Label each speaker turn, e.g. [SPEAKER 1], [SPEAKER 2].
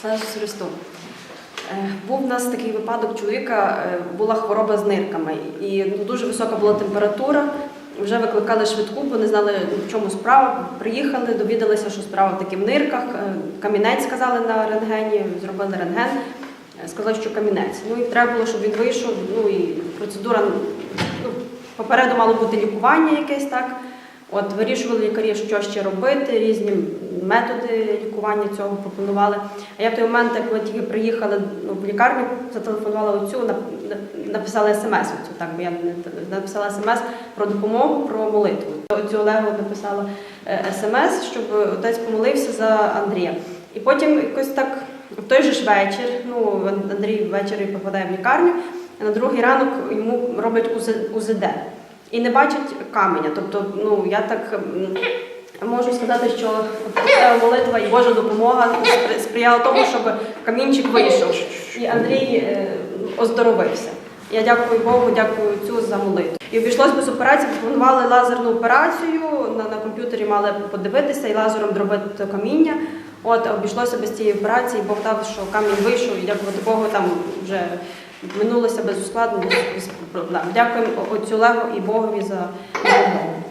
[SPEAKER 1] Слава Христу. Е, Був у нас такий випадок чоловіка, е, була хвороба з нирками, і ну, дуже висока була температура. Вже викликали швидку, бо не знали, в чому справа. Приїхали, довідалися, що справа таки в нирках. Е, Камінець сказали на рентгені, зробили рентген. Сказали, що камінець. Ну і треба було, щоб він вийшов. Ну і процедура ну, попереду мало бути лікування якесь так. От вирішували лікарі, що ще робити, різні методи лікування цього пропонували. А я в той момент, ми тільки приїхали ну, в лікарню, зателефонувала оцю, нап- нап- написала смс, оцю, так, бо я написала смс про допомогу, про молитву. Оцю Олегу написала е, смс, щоб отець помолився за Андрія. І потім якось так в той же ж вечір, ну Андрій ввечері попадає в лікарню, а на другий ранок йому роблять УЗ- УЗД. І не бачать каменя. Тобто, ну я так можу сказати, що молитва і Божа допомога спри- сприяла тому, щоб камінчик вийшов. І Андрій е, оздоровився. Я дякую Богу, дякую цю за молитву. І обійшлось без операції, планували лазерну операцію. На, на комп'ютері мали подивитися і лазером дробити каміння. От обійшлося без цієї операції, Бог дав, що камінь вийшов, і дякувати Богу, там вже минулося без ускладнень, без, без проблем. Дякуємо отцю Легу і Богові за допомогу.